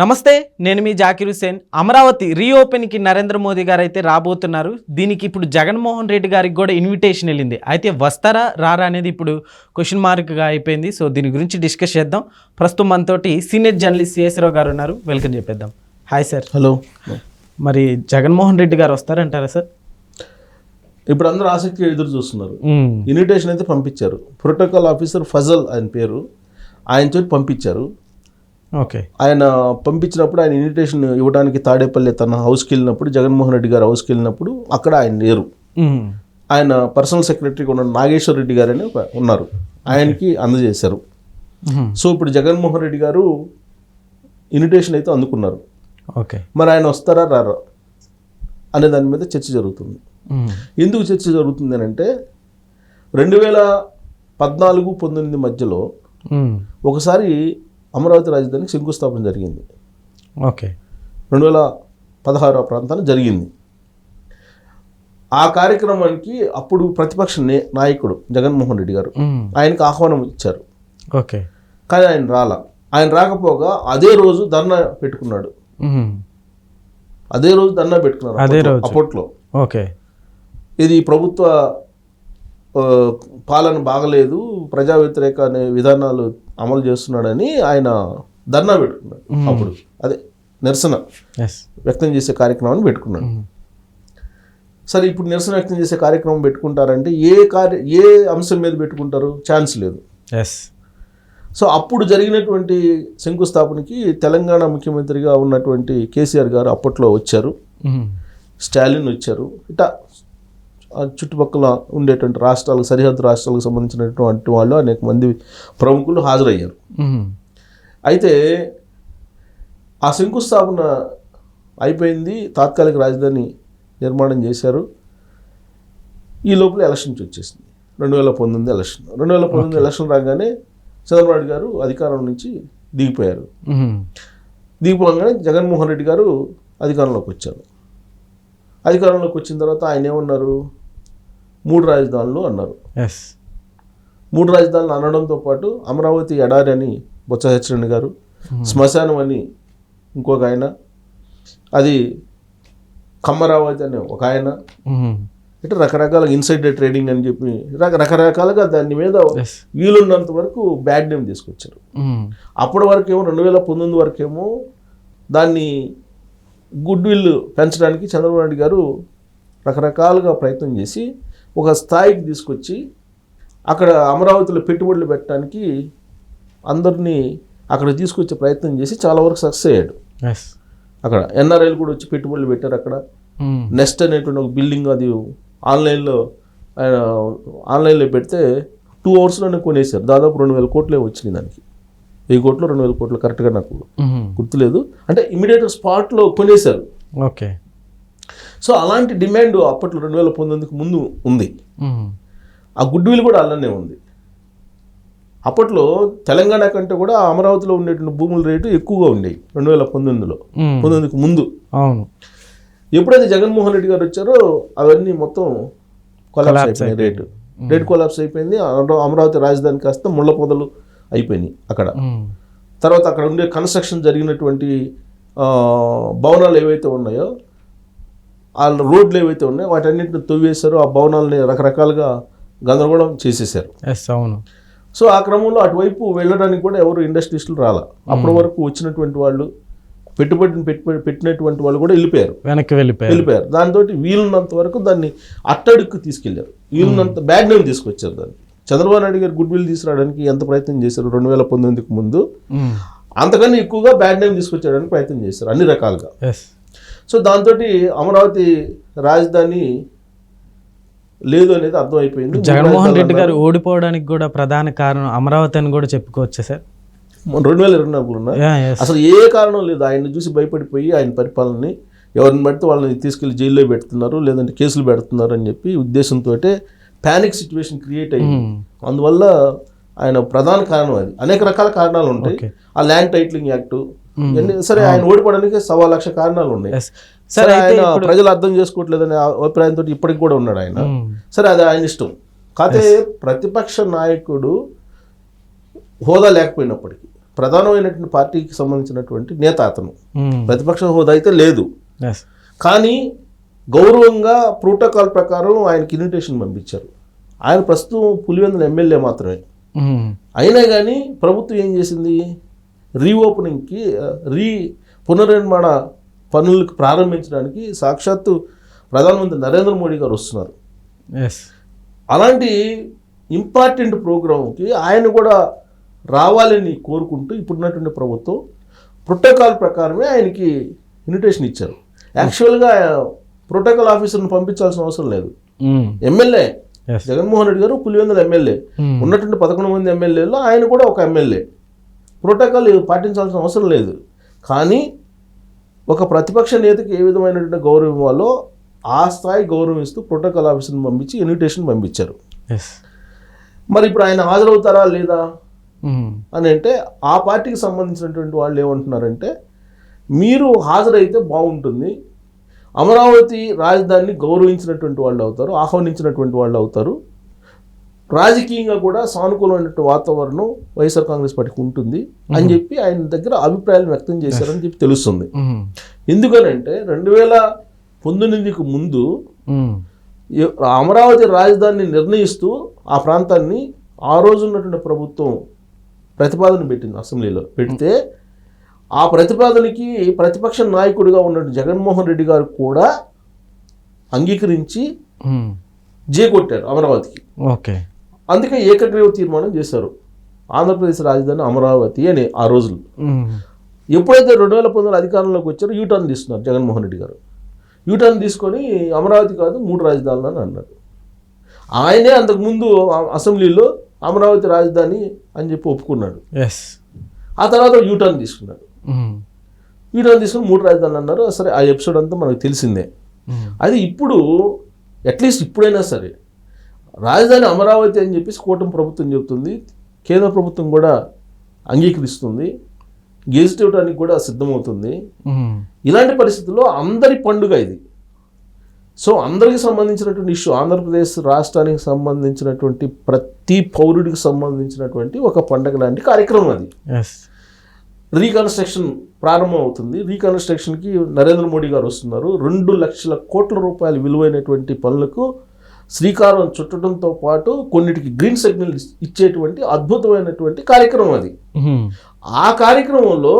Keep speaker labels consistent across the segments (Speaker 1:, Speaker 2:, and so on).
Speaker 1: నమస్తే నేను మీ జాకిర్ హుసేన్ అమరావతి రీఓపెన్కి నరేంద్ర మోదీ గారు అయితే రాబోతున్నారు. దీనికి ఇప్పుడు జగన్మోహన్ రెడ్డి గారికి కూడా ఇన్విటేషన్ వెళ్ళింది. అయితే వస్తారా రారా అనేది ఇప్పుడు క్వశ్చన్ మార్క్గా అయిపోయింది. సో దీని గురించి డిస్కస్ చేద్దాం. ప్రస్తుతం మనతోటి సీనియర్ జర్నలిస్ట్ సిఎస్రావు గారు ఉన్నారు. వెల్కమ్ చెప్పేద్దాం. హాయ్ సార్
Speaker 2: హలో
Speaker 1: మరి జగన్మోహన్ రెడ్డి గారు వస్తారంటారా సార్
Speaker 2: ఇప్పుడు అందరూ ఆసక్తిగా ఎదురు చూస్తున్నారు. ఇన్విటేషన్ అయితే పంపించారు. ప్రోటోకాల్ ఆఫీసర్ ఫజల్ ఆయన పేరు. ఆయనతో పంపించారు.
Speaker 1: ఓకే.
Speaker 2: ఆయన పంపించినప్పుడు ఆయన ఇన్విటేషన్ ఇవ్వడానికి తాడేపల్లి తన హౌస్కి వెళ్ళినప్పుడు జగన్మోహన్ రెడ్డి గారు హౌస్కి వెళ్ళినప్పుడు అక్కడ ఆయన లేరు. ఆయన పర్సనల్ సెక్రటరీగా ఉన్న నాగేశ్వర రెడ్డి గారు అని ఉన్నారు. ఆయనకి అందజేశారు. సో ఇప్పుడు జగన్మోహన్ రెడ్డి గారు ఇన్విటేషన్ అయితే అందుకున్నారు.
Speaker 1: ఓకే.
Speaker 2: మరి ఆయన వస్తారా రారా అనే దాని మీద చర్చ జరుగుతుంది. ఎందుకు చర్చ జరుగుతుంది అని అంటే రెండు వేల పద్నాలుగు పంతొమ్మిది మధ్యలో ఒకసారి అమరావతి రాజధానికి శంకుస్థాపన జరిగింది.
Speaker 1: ఓకే.
Speaker 2: రెండు వేల పదహారు ఆ ప్రాంతాన్ని జరిగింది. ఆ కార్యక్రమానికి అప్పుడు ప్రతిపక్ష నే- నాయకుడు జగన్మోహన్ రెడ్డి గారు ఆయనకు ఆహ్వానం ఇచ్చారు.
Speaker 1: ఓకే.
Speaker 2: కానీ ఆయన రాలా. ఆయన రాకపోగా అదే రోజు ధర్నా పెట్టుకున్నాడు. అదే రోజు ధర్నా పెట్టుకున్నారు
Speaker 1: అదే రోజు.
Speaker 2: అప్పట్లో.
Speaker 1: ఓకే.
Speaker 2: ఇది ప్రభుత్వ పాలన బాగలేదు ప్రజా వ్యతిరేక అనే విధానాలు అమలు చేస్తున్నాడని ఆయన ధర్నా పెట్టుకున్నాడు. అప్పుడు. అదే నిరసన వ్యక్తం చేసే కార్యక్రమాన్ని పెట్టుకున్నాడు. సరే ఇప్పుడు నిరసన వ్యక్తం చేసే కార్యక్రమం పెట్టుకుంటారంటే ఏ కార్య ఏ అంశం మీద పెట్టుకుంటారు? ఛాన్స్ లేదు.
Speaker 1: ఎస్
Speaker 2: సో అప్పుడు జరిగినటువంటి శంకుస్థాపనకి తెలంగాణ ముఖ్యమంత్రిగా ఉన్నటువంటి కేసీఆర్ గారు అప్పట్లో వచ్చారు. స్టాలిన్ వచ్చారు. ఇట్లా ఆ చుట్టుపక్కల ఉండేటువంటి రాష్ట్రాలకు సరిహద్దు రాష్ట్రాలకు సంబంధించినటువంటి వాళ్ళు అనేక మంది ప్రముఖులు హాజరయ్యారు. అయితే ఆ శంకుస్థాపన అయిపోయింది. తాత్కాలిక రాజధాని నిర్మాణం చేశారు. ఈ లోపల ఎలక్షన్స్ వచ్చేసింది. రెండు వేల పంతొమ్మిది ఎలక్షన్. రెండు వేల పంతొమ్మిది ఎలక్షన్ రాగానే చంద్రబాబు నాయుడు గారు అధికారం నుంచి దిగిపోయారు. దిగిపోగానే జగన్మోహన్ రెడ్డి గారు అధికారంలోకి వచ్చారు. అధికారంలోకి వచ్చిన తర్వాత ఆయన ఏమన్నారు? మూడు రాజధానులు అన్నారు.
Speaker 1: ఎస్
Speaker 2: మూడు రాజధానులు అనడంతో పాటు అమరావతి ఎడారి అని బొత్స సత్యనారాయణ గారు శ్మశానం అని ఇంకొక ఆయన అది కమ్మరావతి అని ఒక ఆయన. ఇట్లా రకరకాల ఇన్సైడర్ ట్రేడింగ్ అని చెప్పి రక- రకరకాలుగా దాని మీద వీలున్నంత వరకు బ్యాడ్ నేమ్ తీసుకొచ్చారు. అప్పటి వరకేమో రెండు వేల పంతొమ్మిది వరకేమో దాన్ని గుడ్ విల్ పెంచడానికి చంద్రబాబు నాయుడు గారు రకరకాలుగా ప్రయత్నం చేసి ఒక స్థాయికి తీసుకొచ్చి అక్కడ అమరావతిలో పెట్టుబడులు పెట్టడానికి అందరినీ అక్కడ తీసుకొచ్చే ప్రయత్నం చేసి చాలా వరకు సక్సెస్ అయ్యాడు.
Speaker 1: ఎస్
Speaker 2: అక్కడ ఎన్ఆర్ఐలు కూడా వచ్చి పెట్టుబడులు పెట్టారు అక్కడ. నెక్స్ట్ అనేటువంటి ఒక బిల్డింగ్ అది ఆన్లైన్లో ఆయన ఆన్లైన్లో పెడితే టూ అవర్స్లోనే కొనేసారు. దాదాపు రెండు వేల కోట్లే వచ్చినాయి దానికి. వెయ్యి కోట్లు రెండు వేల కోట్లు కరెక్ట్గా నాకు గుర్తులేదు. అంటే ఇమీడియట్ స్పాట్లో కొనేశారు
Speaker 1: ఓకే
Speaker 2: సో అలాంటి డిమాండ్ అప్పట్లో రెండు వేల పంతొమ్మిదికి ముందు ఉంది. ఆ గుడ్ విల్ కూడా అలానే ఉంది. అప్పట్లో తెలంగాణ కంటే కూడా అమరావతిలో ఉండేటువంటి భూముల రేటు ఎక్కువగా ఉండేవి రెండు వేల పంతొమ్మిదిలో. పంతొమ్మిదికి ముందు.
Speaker 1: అవును.
Speaker 2: ఎప్పుడైతే జగన్మోహన్ రెడ్డి గారు వచ్చారో అవన్నీ మొత్తం కొలాప్స్ అయిపోయినాయి రేటు. రేట్ కొలాప్స్ అయిపోయింది. అమరా- అమరావతి రాజధాని కాస్త ముళ్ళ పొదలు అయిపోయినాయి అక్కడ. తర్వాత అక్కడ ఉండే కన్స్ట్రక్షన్ జరిగినటువంటి భవనాలు ఏవైతే ఉన్నాయో ఆ రోడ్లు ఏవైతే ఉన్నాయో వాటన్నిటిని తవ్వేశారు ఆ భవనాలని రకరకాలుగా గందరగోళం చేసేసారు
Speaker 1: అవును.
Speaker 2: సో ఆ క్రమంలో అటువైపు వెళ్ళడానికి కూడా ఎవరు ఇండస్ట్రీస్టులు రాలా. అప్పటి వరకు వచ్చినటువంటి వాళ్ళు పెట్టుబడిని పెట్టుబడి పెట్టినటువంటి వాళ్ళు కూడా వెళ్ళిపోయారు.
Speaker 1: వెనక్కి వెళ్ళిపోయారు.
Speaker 2: వెళ్ళిపోయారు. దాంతో వీలున్నంత వరకు దాన్ని అట్టడుక్కు తీసుకెళ్ళారు. వీలున్నంత బ్యాడ్ నేమ్ తీసుకొచ్చారు దాన్ని. చంద్రబాబు నాయుడు గారు గుడ్ విల్ తీసుకురావడానికి ఎంత ప్రయత్నం చేశారు? రెండు వేల పంతొమ్మిదికి ముందు అంతకన్నా ఎక్కువగా బ్యాడ్ నేమ్ తీసుకొచ్చేయడానికి ప్రయత్నం చేశారు అన్ని రకాలుగా. సో దాంతో అమరావతి రాజధాని లేదు అనేది అర్థమైపోయింది.
Speaker 1: జగన్మోహన్ రెడ్డి గారు ఓడిపోవడానికి కూడా ప్రధాన కారణం అమరావతి అని కూడా చెప్పుకోవచ్చా సార్.
Speaker 2: రెండు వేల ఇరవై నాలుగులో అసలు ఏ కారణం లేదు. ఆయన్ని చూసి భయపడిపోయి ఆయన పరిపాలనని ఎవరిని పడితే వాళ్ళని తీసుకెళ్ళి జైల్లో పెడుతున్నారు లేదంటే కేసులు పెడుతున్నారు అని చెప్పి ఉద్దేశంతో ప్యానిక్ సిచ్యువేషన్ క్రియేట్ అయ్యింది అందువల్ల ఆయన ప్రధాన కారణం అది. అనేక రకాల కారణాలు ఉంటాయి. ఆ ల్యాండ్ టైటిలింగ్ యాక్ట్ సరే ఆయన ఓడిపోవడానికి సవా లక్ష కారణాలు ఉన్నాయి. సరే ఆయన ప్రజలు అర్థం చేసుకోవట్లేదనే అభిప్రాయంతో ఇప్పటికి కూడా ఉన్నాడు ఆయన. సరే అది ఆయన ఇష్టం. కాకపోతే ప్రతిపక్ష నాయకుడు హోదా లేకపోయినప్పటికీ ప్రధానమైనటువంటి పార్టీకి సంబంధించినటువంటి నేత అతను. ప్రతిపక్ష హోదా అయితే లేదు. కానీ గౌరవంగా ప్రోటోకాల్ ప్రకారం ఆయనకి ఇన్విటేషన్ పంపించారు. ఆయన ప్రస్తుతం పులివెందుల ఎమ్మెల్యే మాత్రమే. అయినా కానీ ప్రభుత్వం ఏం చేసింది? రీఓపెనింగ్కి రీ పునర్నిర్మాణ పనులకు ప్రారంభించడానికి సాక్షాత్తు ప్రధానమంత్రి నరేంద్ర మోడీ గారు వస్తున్నారు. అలాంటి ఇంపార్టెంట్ ప్రోగ్రాంకి ఆయన కూడా రావాలని కోరుకుంటూ ఇప్పుడున్నటువంటి ప్రభుత్వం ప్రోటోకాల్ ప్రకారమే ఆయనకి ఇన్విటేషన్ ఇచ్చారు యాక్చువల్గా ప్రోటోకాల్ ఆఫీసర్ని పంపించాల్సిన అవసరం లేదు
Speaker 1: మ్మ్.
Speaker 2: ఎమ్మెల్యే. జగన్మోహన్ రెడ్డి గారు పులివెందుల ఎమ్మెల్యే
Speaker 1: మ్మ్.
Speaker 2: ఉన్నటువంటి పదకొండు మంది ఎమ్మెల్యేలో ఆయన కూడా ఒక ఎమ్మెల్యే ప్రోటోకాల్ పాటించాల్సిన అవసరం లేదు. కానీ ఒక ప్రతిపక్ష నేతకి ఏ విధమైనటువంటి గౌరవం ఇవ్వాలో ఆ స్థాయి గౌరవం ఇస్తూ ప్రోటోకాల్ ఆఫీసర్ని పంపించి ఇన్విటేషన్ పంపించారు. మరి ఇప్పుడు ఆయన హాజరవుతారా లేదా. అని అంటే ఆ పార్టీకి సంబంధించినటువంటి వాళ్ళు ఏమంటున్నారంటే మీరు హాజరైతే బాగుంటుంది. అమరావతి రాజధానిని గౌరవించినటువంటి వాళ్ళు అవుతారు ఆహ్వానించినటువంటి వాళ్ళు అవుతారు. రాజకీయంగా కూడా సానుకూలమైనటువంటి వాతావరణం వైఎస్ఆర్ కాంగ్రెస్ పార్టీకి ఉంటుంది అని చెప్పి ఆయన దగ్గర అభిప్రాయాలు వ్యక్తం చేశారని చెప్పి తెలుస్తుంది. ఎందుకనంటే రెండు వేల పంతొమ్మిదికి ముందు అమరావతి రాజధానిని నిర్ణయిస్తూ ఆ ప్రాంతాన్ని ఆ రోజు ఉన్నటువంటి ప్రభుత్వం ప్రతిపాదన పెట్టింది అసెంబ్లీలో. పెడితే ఆ ప్రతిపాదనకి ప్రతిపక్ష నాయకుడిగా ఉన్న జగన్మోహన్ రెడ్డి గారు కూడా అంగీకరించి. జే కొట్టారు అమరావతికి.
Speaker 1: ఓకే.
Speaker 2: అందుకే ఏకగ్రీవ తీర్మానం చేశారు. ఆంధ్రప్రదేశ్ రాజధాని అమరావతి అని ఆ రోజులు. ఎప్పుడైతే రెండు వేల పంతొమ్మిది అధికారంలోకి వచ్చారో యూటర్న్ తీసుకున్నారు జగన్మోహన్ రెడ్డి గారు. యూటర్న్ తీసుకొని అమరావతి కాదు మూడు రాజధానులు అని అన్నారు. ఆయనే అంతకుముందు అసెంబ్లీలో అమరావతి రాజధాని అని చెప్పి ఒప్పుకున్నాడు.
Speaker 1: ఎస్
Speaker 2: ఆ తర్వాత యూటర్న్ తీసుకున్నాడు. యూటర్న్ తీసుకుని మూడు రాజధానులు అన్నారు. సరే ఆ ఎపిసోడ్ అంతా మనకు తెలిసిందే. అది ఇప్పుడు అట్లీస్ట్ ఇప్పుడైనా సరే రాజధాని అమరావతి అని చెప్పేసి కూటమి ప్రభుత్వం చెబుతుంది. కేంద్ర ప్రభుత్వం కూడా అంగీకరిస్తుంది. గెజిట్ ఇవ్వడానికి కూడా సిద్ధమవుతుంది. ఇలాంటి పరిస్థితుల్లో అందరి పండుగ ఇది. సో అందరికి సంబంధించినటువంటి ఇష్యూ ఆంధ్రప్రదేశ్ రాష్ట్రానికి సంబంధించినటువంటి ప్రతి పౌరుడికి సంబంధించినటువంటి ఒక పండగ లాంటి కార్యక్రమం అది. రీకన్స్ట్రక్షన్ ప్రారంభం అవుతుంది. రీకన్స్ట్రక్షన్కి నరేంద్ర మోడీ గారు వస్తున్నారు. రెండు లక్షల కోట్ల రూపాయల విలువైనటువంటి పనులకు శ్రీకారం చుట్టడంతో పాటు కొన్నిటికి గ్రీన్ సిగ్నల్ ఇచ్చేటువంటి అద్భుతమైనటువంటి కార్యక్రమం అది. ఆ కార్యక్రమంలో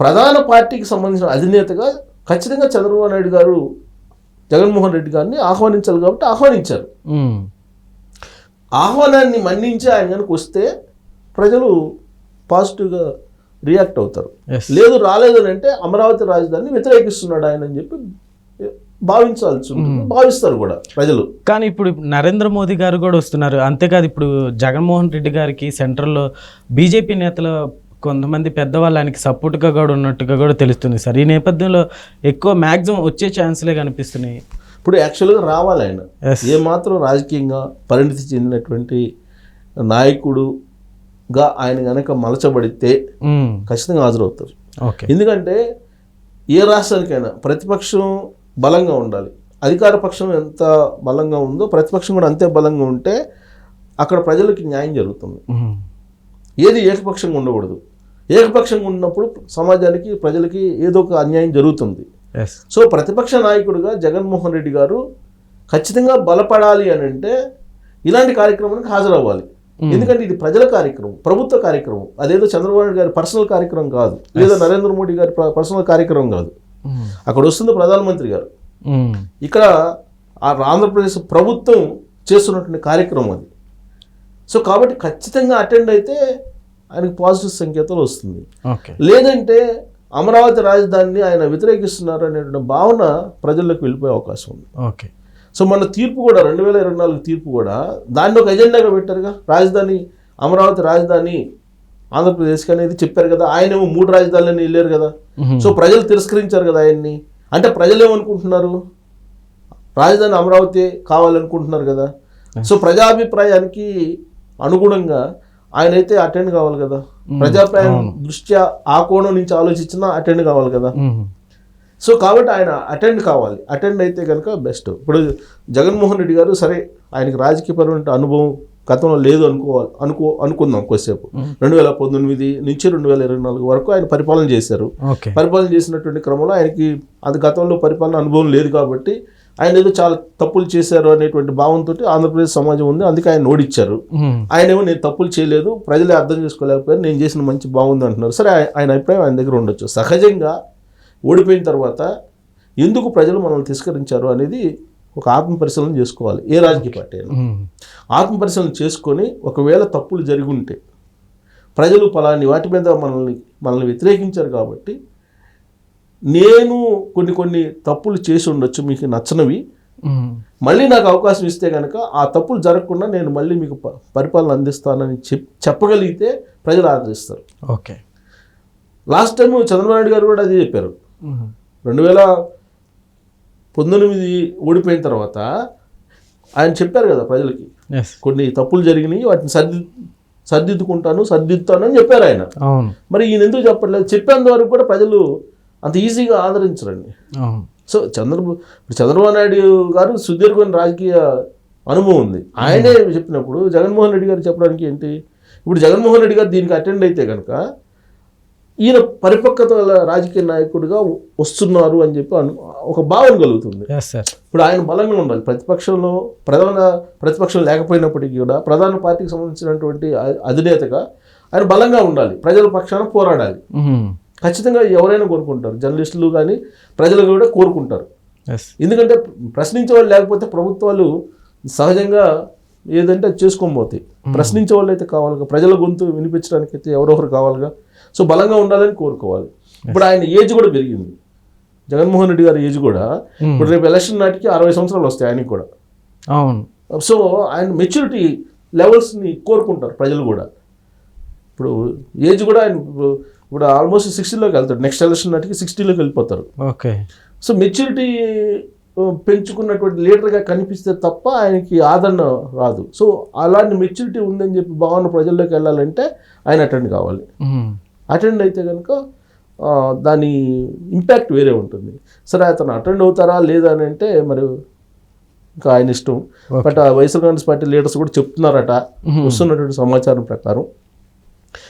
Speaker 2: ప్రధాన పార్టీకి సంబంధించిన అధినేతగా ఖచ్చితంగా చంద్రబాబు నాయుడు గారు జగన్మోహన్ రెడ్డి గారిని ఆహ్వానించాలి కాబట్టి ఆహ్వానించారు. ఆహ్వానాన్ని మన్నించి ఆయన కనుక వస్తే ప్రజలు పాజిటివ్గా రియాక్ట్ అవుతారు లేదు రాలేదు అని అంటే అమరావతి రాజధానిని వ్యతిరేకిస్తున్నాడు ఆయన అని చెప్పి భావించాల్సి భావిస్తారు కూడా ప్రజలు.
Speaker 1: కానీ ఇప్పుడు నరేంద్ర మోదీ గారు కూడా వస్తున్నారు. అంతేకాదు ఇప్పుడు జగన్మోహన్ రెడ్డి గారికి సెంట్రల్లో బీజేపీ నేతలు కొంతమంది పెద్దవాళ్ళు ఆయనకి సపోర్ట్గా కూడా ఉన్నట్టుగా కూడా తెలుస్తుంది సార్. ఈ నేపథ్యంలో ఎక్కువ మ్యాక్సిమం వచ్చే ఛాన్స్లే కనిపిస్తున్నాయి.
Speaker 2: ఇప్పుడు యాక్చువల్గా రావాలి ఆయన. ఏమాత్రం రాజకీయంగా పరిణితి చెందినటువంటి నాయకుడుగా ఆయన కనుక మలచబడితే ఖచ్చితంగా హాజరవుతారు.
Speaker 1: ఓకే.
Speaker 2: ఎందుకంటే ఏ రాష్ట్రానికైనా ప్రతిపక్షం బలంగా ఉండాలి. అధికార పక్షం ఎంత బలంగా ఉందో ప్రతిపక్షం కూడా అంతే బలంగా ఉంటే అక్కడ ప్రజలకి న్యాయం జరుగుతుంది. ఏది ఏకపక్షంగా ఉండకూడదు. ఏకపక్షంగా ఉన్నప్పుడు సమాజానికి ప్రజలకి ఏదో ఒక అన్యాయం జరుగుతుంది. సో ప్రతిపక్ష నాయకుడిగా జగన్మోహన్ రెడ్డి గారు ఖచ్చితంగా బలపడాలి అని అంటే ఇలాంటి కార్యక్రమానికి హాజరవ్వాలి. ఎందుకంటే ఇది ప్రజల కార్యక్రమం ప్రభుత్వ కార్యక్రమం. అదేదో చంద్రబాబు నాయుడు గారి పర్సనల్ కార్యక్రమం కాదు. లేదా నరేంద్ర మోడీ గారి పర్సనల్ కార్యక్రమం కాదు. అక్కడ వస్తుంది ప్రధానమంత్రి గారు. ఇక్కడ ఆ ఆంధ్రప్రదేశ్ ప్రభుత్వం చేస్తున్నటువంటి కార్యక్రమం అది. సో కాబట్టి ఖచ్చితంగా అటెండ్ అయితే ఆయనకు పాజిటివ్ సంకేతాలు వస్తుంది. లేదంటే అమరావతి రాజధానిని ఆయన వ్యతిరేకిస్తున్నారు అనేటువంటి భావన ప్రజల్లోకి వెళ్ళిపోయే అవకాశం ఉంది.
Speaker 1: ఓకే.
Speaker 2: సో మన తీర్పు కూడా రెండు వేల ఇరవై నాలుగు తీర్పు కూడా దాన్ని ఒక ఎజెండాగా పెట్టారుగా. రాజధాని అమరావతి రాజధాని ఆంధ్రప్రదేశ్కి అనేది చెప్పారు కదా ఆయనేమో మూడు రాజధానులని వెళ్ళారు కదా. సో ప్రజలు తిరస్కరించారు కదా ఆయన్ని. అంటే ప్రజలు ఏమనుకుంటున్నారు? రాజధాని అమరావతి కావాలనుకుంటున్నారు కదా. సో ప్రజాభిప్రాయానికి అనుగుణంగా ఆయన అయితే అటెండ్ కావాలి కదా. ప్రజాభిప్రాయం దృష్ట్యా ఆ కోణం నుంచి ఆలోచించినా అటెండ్ కావాలి కదా. సో కాబట్టి ఆయన అటెండ్ కావాలి. అటెండ్ అయితే కనుక బెస్ట్. ఇప్పుడు జగన్మోహన్ రెడ్డి గారు సరే ఆయనకి రాజకీయపరమైన అనుభవం గతంలో లేదు అనుకోవాలి అనుకో అనుకుందాం కొద్దిసేపు. రెండు వేల పంతొమ్మిది నుంచి రెండు వేల ఇరవై నాలుగు వరకు ఆయన పరిపాలన చేశారు. పరిపాలన చేసినటువంటి క్రమంలో ఆయనకి అది గతంలో పరిపాలన అనుభవం లేదు కాబట్టి ఆయన ఏదో చాలా తప్పులు చేశారు అనేటువంటి భావంతో ఆంధ్రప్రదేశ్ సమాజం ఉంది. అందుకే ఆయన ఓడిచ్చారు. ఆయన ఏమో నేను తప్పులు చేయలేదు ప్రజలే అర్థం చేసుకోలేకపోయారు నేను చేసిన మంచి బాగుంది అంటున్నారు. సరే ఆయ- ఆయన అభిప్రాయం ఆయన దగ్గర ఉండొచ్చు. సహజంగా ఓడిపోయిన తర్వాత ఎందుకు ప్రజలు మనల్ని తిరస్కరించారు అనేది ఒక ఆత్మ పరిశీలన చేసుకోవాలి. ఏ రాజకీయ పార్టీ అయినా. ఆత్మ పరిశీలన చేసుకొని ఒకవేళ తప్పులు జరిగి ఉంటే ప్రజలు పలాని వాటి మీద మనల్ని మనల్ని వ్యతిరేకించారు కాబట్టి నేను కొన్ని కొన్ని తప్పులు చేసి ఉండొచ్చు మీకు నచ్చనివి. మళ్ళీ నాకు అవకాశం ఇస్తే కనుక ఆ tప్పులు జరగకుండా నేను మళ్ళీ మీకు పరిపాలన అందిస్తానని చెప్ చెప్పగలిగితే ప్రజలు ఆదరిస్తారు.
Speaker 1: Okay
Speaker 2: last time Chandrababu Naidu గారు కూడా అదే చెప్పారు. రెండు వేల పంతొమ్మిది ఓడిపోయిన తర్వాత ఆయన చెప్పారు కదా ప్రజలకి కొన్ని తప్పులు జరిగినాయి వాటిని సర్ది సర్దిద్దుకుంటాను సర్దిద్దుతాను అని చెప్పారు ఆయన. మరి ఈయన ఎందుకు చెప్పట్లేదు? చెప్పేంత వరకు కూడా ప్రజలు అంత ఈజీగా ఆదరించరండి. సో చంద్రబాబు ఇప్పుడు చంద్రబాబు నాయుడు గారు సుదీర్ఘమైన రాజకీయ అనుభవం ఉంది. ఆయనే చెప్పినప్పుడు జగన్మోహన్ రెడ్డి గారు చెప్పడానికి ఏంటి? ఇప్పుడు జగన్మోహన్ రెడ్డి గారు దీనికి అటెండ్ అయితే కనుక ఈయన పరిపక్వత రాజకీయ నాయకుడిగా వస్తున్నారు అని చెప్పి ఒక భావన కలుగుతుంది. ఇప్పుడు ఆయన బలంగా ఉండాలి. ప్రతిపక్షంలో ప్రధాన ప్రతిపక్షం లేకపోయినప్పటికీ కూడా ప్రధాన పార్టీకి సంబంధించినటువంటి అధినేతగా ఆయన బలంగా ఉండాలి. ప్రజల పక్షాన పోరాడాలి. ఖచ్చితంగా ఎవరైనా కోరుకుంటారు. జర్నలిస్టులు కానీ ప్రజలు కూడా కోరుకుంటారు. ఎందుకంటే ప్రశ్నించే వాళ్ళు లేకపోతే ప్రభుత్వాలు సహజంగా ఏదంటే పోతాయి. ప్రశ్నించే వాళ్ళు అయితే కావాలిగా. ప్రజల గొంతు వినిపించడానికి అయితే ఎవరొకరు కావాలిగా? సో బలంగా ఉండాలని కోరుకోవాలి. ఇప్పుడు ఆయన ఏజ్ కూడా పెరిగింది. జగన్మోహన్ రెడ్డి గారి ఏజ్ కూడా ఇప్పుడు రేపు ఎలక్షన్ నాటికి అరవై సంవత్సరాలు వస్తాయి ఆయనకి కూడా.
Speaker 1: అవును.
Speaker 2: సో ఆయన మెచ్యూరిటీ లెవెల్స్ని కోరుకుంటారు ప్రజలు కూడా. ఇప్పుడు ఏజ్ కూడా ఆయన ఇప్పుడు- ఆల్మోస్ట్ సిక్స్టీలోకి వెళ్తాడు. నెక్స్ట్ ఎలక్షన్ నాటికి సిక్స్టీలోకి వెళ్ళిపోతారు.
Speaker 1: ఓకే.
Speaker 2: సో మెచ్యూరిటీ పెంచుకున్నటువంటి లీడర్గా కనిపిస్తే తప్ప ఆయనకి ఆదరణ రాదు. సో అలాంటి మెచ్యూరిటీ ఉందని చెప్పి భావన ప్రజల్లోకి వెళ్ళాలంటే ఆయన అటెండ్ కావాలి. అటెండ్ అయితే కనుక దాని ఇంపాక్ట్ వేరే ఉంటుంది. సరే అతను అటెండ్ అవుతారా లేదా అని అంటే మరి ఇంకా ఆయన ఇష్టం. బట్ ఆ వైఎస్ఆర్ కాంగ్రెస్ పార్టీ లీడర్స్ కూడా చెప్తున్నారట. వస్తున్నటువంటి సమాచారం ప్రకారం.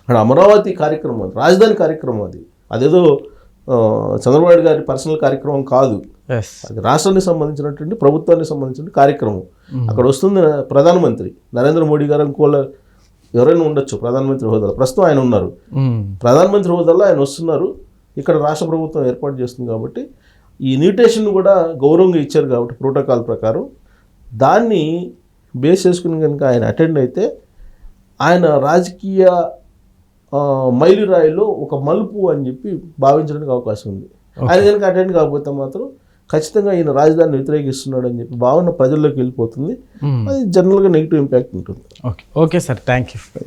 Speaker 2: అక్కడ అమరావతి కార్యక్రమం అది రాజధాని కార్యక్రమం అది. అదేదో చంద్రబాబు గారి పర్సనల్ కార్యక్రమం కాదు. అది రాష్ట్రానికి సంబంధించినటువంటి ప్రభుత్వానికి సంబంధించిన కార్యక్రమం. అక్కడ వస్తుంది ప్రధానమంత్రి నరేంద్ర మోడీ గారు ఇంకోళ్ళ ఎవరైనా ఉండొచ్చు ప్రధానమంత్రి హోదాలో. ప్రస్తుతం ఆయన ఉన్నారు. ప్రధానమంత్రి హోదాలో ఆయన వస్తున్నారు. ఇక్కడ రాష్ట్ర ప్రభుత్వం ఏర్పాటు చేస్తుంది కాబట్టి ఈ ఇన్విటేషన్ కూడా గౌరవంగా ఇచ్చారు కాబట్టి ప్రోటోకాల్ ప్రకారం. దాన్ని బేస్ చేసుకుని కనుక ఆయన అటెండ్ అయితే ఆయన రాజకీయ మైలురాయిలో ఒక మలుపు అని చెప్పి భావించడానికి అవకాశం ఉంది. ఆయన కనుక అటెండ్ కాకపోతే మాత్రం ఖచ్చితంగా ఈయన రాజధానిని వ్యతిరేకిస్తున్నాడు అని చెప్పి భావన ప్రజల్లోకి వెళ్ళిపోతుంది. అది జనరల్గా నెగిటివ్ ఇంపాక్ట్ ఉంటుంది.
Speaker 1: Okay. Okay sir. Thank you.